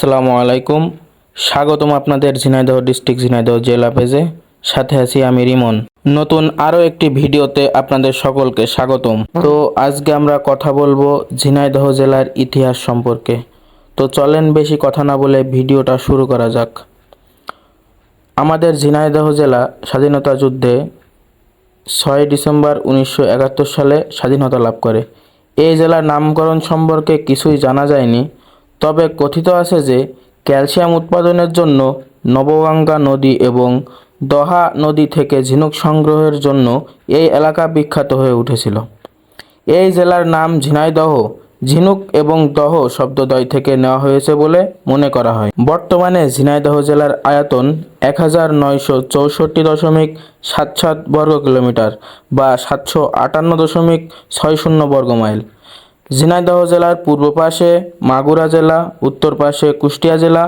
আসসালামু আলাইকুম। স্বাগতম আপনাদের ঝিনাইদহ ডিস্ট্রিক্ট ঝিনাইদহ জেলা পেজে। সাথে আছি আমি রিমন। নতুন আরও একটি ভিডিওতে আপনাদের সকলকে স্বাগতম। তো আজকে আমরা কথা বলব ঝিনাইদহ জেলার ইতিহাস সম্পর্কে। তো চলেন বেশি কথা না বলে ভিডিওটা শুরু করা যাক। আমাদের ঝিনাইদহ জেলা স্বাধীনতা যুদ্ধে ছয় ডিসেম্বর উনিশশো একাত্তর সালে স্বাধীনতা লাভ করে। এই জেলার নামকরণ সম্পর্কে কিছুই জানা যায়নি। তবে কথিত আছে যে ক্যালসিয়াম উৎপাদনের জন্য নবগঙ্গা নদী এবং দহা নদী থেকে ঝিনুক সংগ্রহের জন্য এই এলাকা বিখ্যাত হয়ে উঠেছিল। এই জেলার নাম ঝিনাইদহ। ঝিনুক এবং দহ শব্দদ্বয় থেকে নেওয়া হয়েছে বলে মনে করা হয়। বর্তমানে ঝিনাইদহ জেলার আয়তন এক হাজার নয়শো চৌষট্টি দশমিক সাত সাত বর্গ কিলোমিটার বা সাতশো আটান্ন দশমিক ছয় শূন্য বর্গ মাইল ঝিনাইদহ জেলার পূর্ব পাশে, মাগুরা জেলা, উত্তর পাশে কুষ্টিয়া জেলা,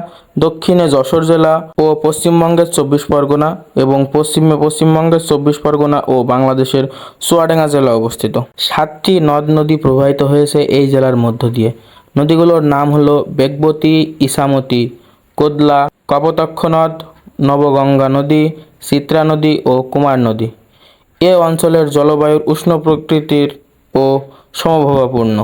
দক্ষিণে যশোর জেলা ও পশ্চিমবঙ্গের চব্বিশ পরগনা এবং পশ্চিমে পশ্চিমবঙ্গের চব্বিশ পরগনা ও বাংলাদেশের চুয়াডাঙ্গা জেলা অবস্থিত। সাতটি নদ নদী প্রবাহিত হয়েছে এই জেলার মধ্য দিয়ে। নদীগুলোর নাম হলো বেগবতী ইসামতি কোদলা, কপোতাক্ষ নদ, নবগঙ্গা নদী, চিত্রা নদী ও কুমার নদী। এ অঞ্চলের জলবায়ুর উষ্ণ প্রকৃতির ও সমভাবাপূর্ণ।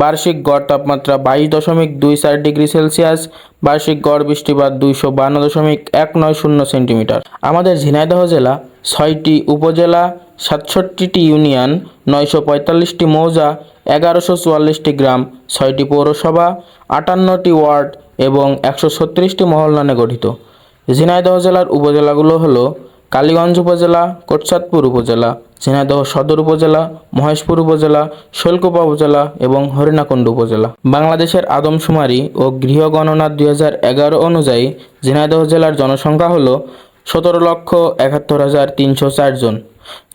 বার্ষিক গড় তাপমাত্রা বাইশ দশমিক দুই চার ডিগ্রি সেলসিয়াস, বার্ষিক গড় বৃষ্টিপাত দুইশো বান্ন দশমিক এক নয় শূন্য সেন্টিমিটার। আমাদের ঝিনাইদহ জেলা ছয়টি উপজেলা, সাতষট্টিটি ইউনিয়ন, নয়শো পঁয়তাল্লিশটি মৌজা, এগারোশো চুয়াল্লিশটি গ্রাম, ছয়টি পৌরসভা, আটান্নটি ওয়ার্ড এবং একশো ছত্রিশটি মহল্লানে গঠিত। ঝিনাইদহ জেলার উপজেলাগুলো হলো কালীগঞ্জ উপজেলা কোটচাঁদপুর উপজেলা, ঝিনাইদহ সদর উপজেলা, মহেশপুর উপজেলা, শৈলকুপা উপজেলা এবং হরিণাকুণ্ড উপজেলা। বাংলাদেশের আদমশুমারি ও গৃহ গণনা দুই অনুযায়ী ঝিনাইদহ জেলার জনসংখ্যা হল সতেরো লক্ষ একাত্তর হাজার তিনশো জন।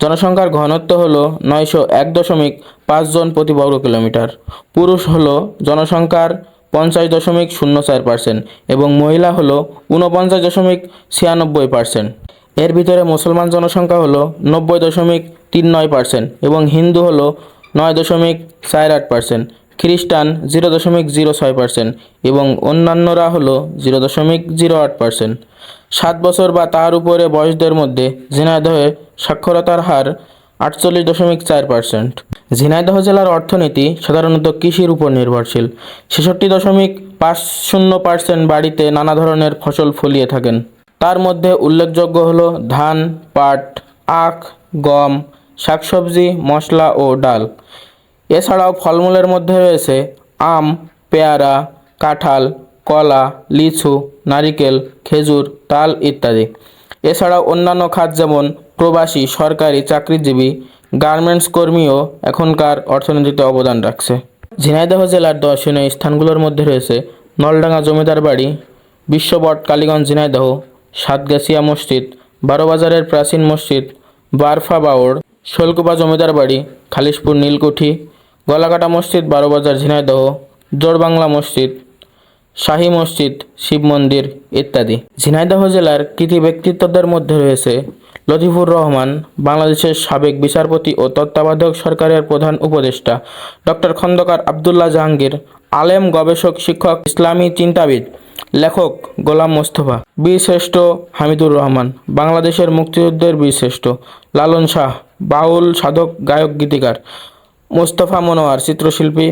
জনসংখ্যার ঘনত্ব হল নয়শো এক দশমিক পাঁচ জন প্রতি বর্গ কিলোমিটার। পুরুষ হল জনসংখ্যার পঞ্চাশ দশমিক শূন্য চার পার্সেন্ট এবং মহিলা হল ঊনপঞ্চাশ দশমিক ছিয়ানব্বই পার্সেন্ট। এর ভিতরে মুসলমান জনসংখ্যা হলো নব্বই দশমিক তিন নয় পার্সেন্ট এবং হিন্দু হলো নয় দশমিক চার আট পার্সেন্ট, খ্রিস্টান জিরো দশমিক জিরো ছয় পার্সেন্ট এবং অন্যান্যরা হলো জিরো দশমিক জিরো আট পার্সেন্ট। সাত বছর বা তার উপরে বয়সদের মধ্যে ঝিনাইদহে সাক্ষরতার হার আটচল্লিশ দশমিক চার পার্সেন্ট। ঝিনাইদহ জেলার অর্থনীতি সাধারণত কৃষির উপর নির্ভরশীল। ছেষট্টি দশমিক পাঁচ শূন্য পার্সেন্ট বাড়িতে নানা ধরনের ফসল ফলিয়ে থাকেন। তার মধ্যে উল্লেখযোগ্য হল ধান, পাট, আখ, গম, শাকসবজি, মশলা ও ডাল। এছাড়াও ফলমূলের মধ্যে রয়েছে আম, পেয়ারা, কাঁঠাল, কলা, লিচু, নারিকেল, খেজুর, তাল ইত্যাদি। এছাড়াও অন্যান্য খাত যেমন প্রবাসী, সরকারি, চাকরিজীবী, গার্মেন্টস কর্মীও এখনকার অর্থনীতিতে অবদান রাখছে। ঝিনাইদহ জেলার দর্শনীয় স্থানগুলোর মধ্যে রয়েছে নলডাঙ্গা জমিদার বাড়ি, বিশ্ববট, কালীগঞ্জ, ঝিনাইদহ সাতগাছিয়া মসজিদ, বারোবাজারের প্রাচীন মসজিদ, বারফা বাওড় শোলকুপা জমিদার বাড়ি, খালিশপুর নীলকুঠি গলাকাটা মসজিদ, বারোবাজার ঝিনাইদহ, জোরবাংলা মসজিদ, শাহী মসজিদ, শিব মন্দির ইত্যাদি। ঝিনাইদহ জেলার কৃতি ব্যক্তিত্বদের মধ্যে রয়েছে লতিফুর রহমান, বাংলাদেশের সাবেক বিচারপতি ও তত্ত্বাবধায়ক সরকারের প্রধান উপদেষ্টা। ডক্টর খন্দকার আবদুল্লাহ জাহাঙ্গীর, আলেম গবেষক শিক্ষক, ইসলামী চিন্তাবিদ। লেখক গোলাম মোস্তফা, বীরশ্রেষ্ঠ হামিদুর রহমান, বাংলাদেশের মুক্তিযুদ্ধের বীরশ্রেষ্ঠ লালন শাহ, বাউল সাধক, গায়ক, গীতিকার মোস্তফা মনোয়ার, চিত্রশিল্পী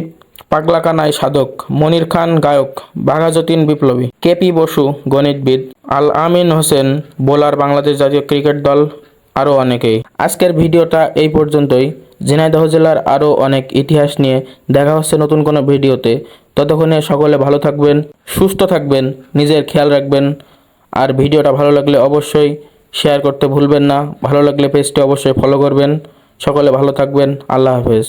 পাগলা কানাই সাধক, মনির খান, গায়ক, বাঘাযতীন বিপ্লবী, কেপি বসু, গণিতবিদ, আল আমিন হোসেন, বোলার বাংলাদেশ জাতীয় ক্রিকেট দল, আরও অনেকেই। আজকের ভিডিওটা এই পর্যন্তই। ঝিনাইদহ জেলার আরও অনেক ইতিহাস নিয়ে দেখা হচ্ছে নতুন কোনো ভিডিওতে। ততক্ষণে সকলে ভালো থাকবেন, সুস্থ থাকবেন, নিজের খেয়াল রাখবেন। আর ভিডিওটা ভালো লাগলে অবশ্যই শেয়ার করতে ভুলবেন না। ভালো লাগলে পেজটি অবশ্যই ফলো করবেন। সকলে ভালো থাকবেন। আল্লাহ হাফেজ।